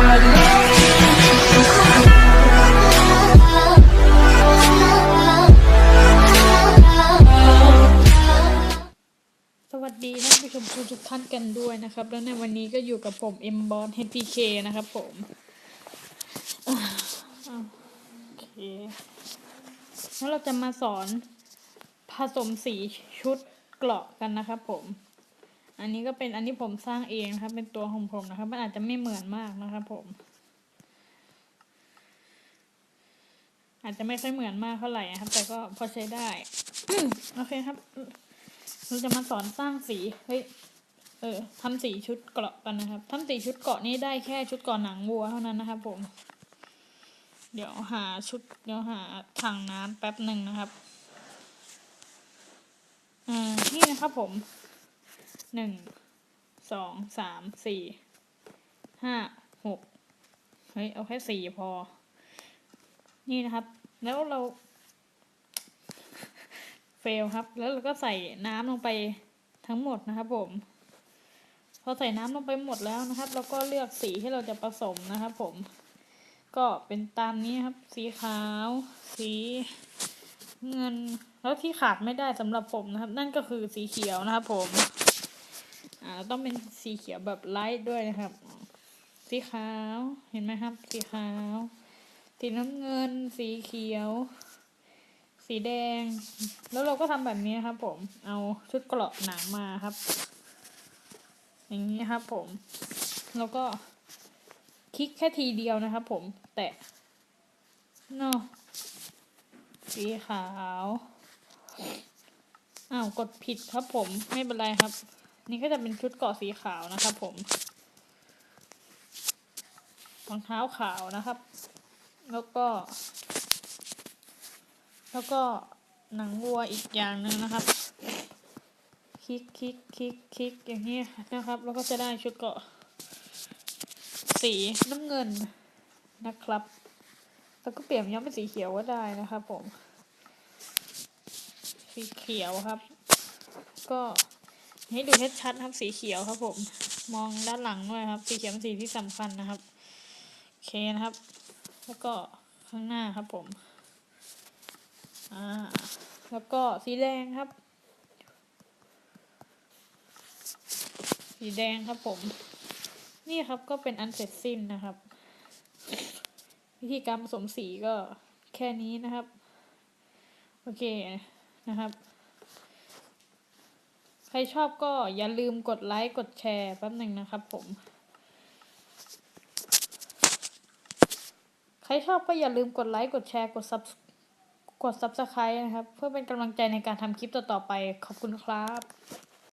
สวัสดีท่านผู้ชมทุกท่านกันด้วยนะครับ แล้วในวันนี้ก็อยู่กับผม M b o s HPK นะครับผมโอเคแล้วเราจะมาสอนผสมสีชุดเกราะกันนะครับผม อันนี้ก็เป็นอันที่ผมสร้างเองนะครับเป็นตัวของผมนะครับ มันอาจจะไม่เหมือนมากนะครับผม อาจจะไม่ค่อยเหมือนมากเท่าไหร่นะครับ แต่ก็พอใช้ได้โอเคครับเราจะมาสอนสร้างสีเฮ้ยเออทำสีชุดเกราะกันนะครับทำสีชุดเกราะนี้ได้แค่ชุดเกราะหนังวัวเท่านั้นนะครับ ผม เดี๋ยวหาชุดเดี๋ยวหาถังน้ำแป๊บหนึ่งนะครับอ่านี่นะครับผม หนึ่งสองสามสี่ห้าหกเฮ้ย เอาแค่สี่พอ นี่นะครับ แล้วเรา เฟลครับ แล้วเราก็ใส่น้ำลงไปทั้งหมดนะครับผม พอใส่น้ำลงไปหมดแล้วนะครับ เราก็เลือกสีที่เราจะผสมนะครับผม ก็เป็นตามนี้ครับ สีขาว สีเงิน แล้วที่ขาดไม่ได้สำหรับผมนะครับ นั่นก็คือสีเขียวนะครับผม อ่าต้องเป็นสีเขียวแบบไลท์ด้วยนะครับ สีขาวเห็นไหมครับ สีขาว สีน้ำเงิน สีเขียว สีแดง แล้วเราก็ทำแบบนี้ครับ ผม เอาชุดเกราะหนังมาครับ อย่างนี้ครับ ผม แล้วก็คลิกแค่ทีเดียวนะครับ ผม แตะเนาะสีขาว อ้าว กดผิดครับผม ไม่เป็นไรครับ นี่ก็จะเป็นชุดเกาะสีขาวนะครับผมรองเท้าขาวนะครับ แล้วก็ แล้วก็หนังวัวอีกอย่างหนึ่งนะครับ คลิกคลิกคลิกคลิกอย่างนี้นะครับ แล้วก็จะได้ชุดเกาะ สีน้ำเงินนะครับ แล้วก็เปลี่ยนย้อมเป็นสีเขียวก็ได้นะครับผม สีเขียวครับ ก็ ให้ดูชัดๆครับสีเขียวครับผม มองด้านหลังด้วยครับ สีเขียวเป็นสีที่สำคัญนะครับโอเคนะครับ แล้วก็ข้างหน้าครับผมอ่าแล้วก็สีแดงครับ สีแดงครับผม นี่ครับก็เป็นอันเสร็จสิ้นนะครับ วิธีการผสมสีก็แค่นี้นะครับ โอเคนะครับ ใครชอบก็อย่าลืมกดไลค์กดแชร์แป๊บหนึ่งนะครับผม ใครชอบก็อย่าลืมกดไลค์กดแชร์กดซับกด subscribe นะครับ เพื่อเป็นกำลังใจในการทำคลิปต่อๆไป ขอบคุณครับ